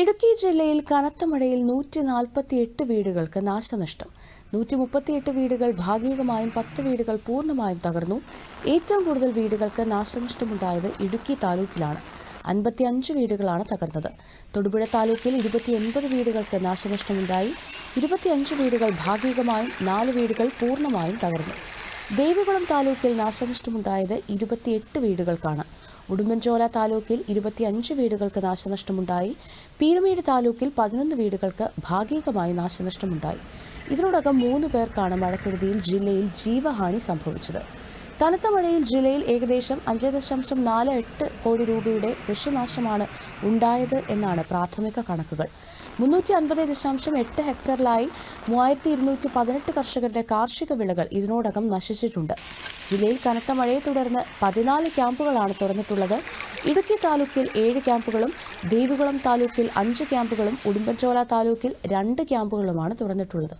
ഇടുക്കി ജില്ലയിൽ കനത്ത മഴയിൽ നൂറ്റി നാൽപ്പത്തി എട്ട് വീടുകൾക്ക് നാശനഷ്ടം. നൂറ്റി മുപ്പത്തിയെട്ട് വീടുകൾ ഭാഗികമായും പത്ത് വീടുകൾ പൂർണമായും തകർന്നു. ഏറ്റവും കൂടുതൽ വീടുകൾക്ക് നാശനഷ്ടമുണ്ടായത് ഇടുക്കി താലൂക്കിലാണ്. അൻപത്തി അഞ്ച് വീടുകളാണ് തകർന്നത്. തൊടുപുഴ താലൂക്കിൽ ഇരുപത്തി ഒൻപത് വീടുകൾക്ക് നാശനഷ്ടമുണ്ടായി. ഇരുപത്തിയഞ്ച് വീടുകൾ ഭാഗികമായും നാല് വീടുകൾ പൂർണമായും തകർന്നു. ദേവികുളം താലൂക്കിൽ നാശനഷ്ടമുണ്ടായത് ഇരുപത്തിയെട്ട് വീടുകൾക്കാണ്. ഉടുമ്പൻചോല താലൂക്കിൽ ഇരുപത്തിയഞ്ച് വീടുകൾക്ക് നാശനഷ്ടമുണ്ടായി. പീരുമേട് താലൂക്കിൽ പതിനൊന്ന് വീടുകൾക്ക് ഭാഗികമായി നാശനഷ്ടമുണ്ടായി. ഇതിനോടകം മൂന്ന് പേർക്കാണ് മഴക്കെടുതിയിൽ ജില്ലയിൽ ജീവഹാനി സംഭവിച്ചത്. കനത്ത മഴയിൽ ജില്ലയിൽ ഏകദേശം അഞ്ച് ദശാംശം നാല് എട്ട് കോടി രൂപയുടെ കൃഷിനാശമാണ് ഉണ്ടായത് എന്നാണ് പ്രാഥമിക കണക്കുകൾ. മുന്നൂറ്റി അൻപത് ദശാംശം എട്ട് ഹെക്ടറിലായി മൂവായിരത്തി ഇരുന്നൂറ്റി പതിനെട്ട് കർഷകരുടെ കാർഷിക വിളകൾ ഇതിനോടകം നശിച്ചിട്ടുണ്ട്. ജില്ലയിൽ കനത്ത മഴയെ തുടർന്ന് പതിനാല് ക്യാമ്പുകളാണ് തുറന്നിട്ടുള്ളത്. ഇടുക്കി താലൂക്കിൽ ഏഴ് ക്യാമ്പുകളും ദേവികുളം താലൂക്കിൽ അഞ്ച് ക്യാമ്പുകളും ഉടുമ്പൻചോല താലൂക്കിൽ രണ്ട് ക്യാമ്പുകളുമാണ് തുറന്നിട്ടുള്ളത്.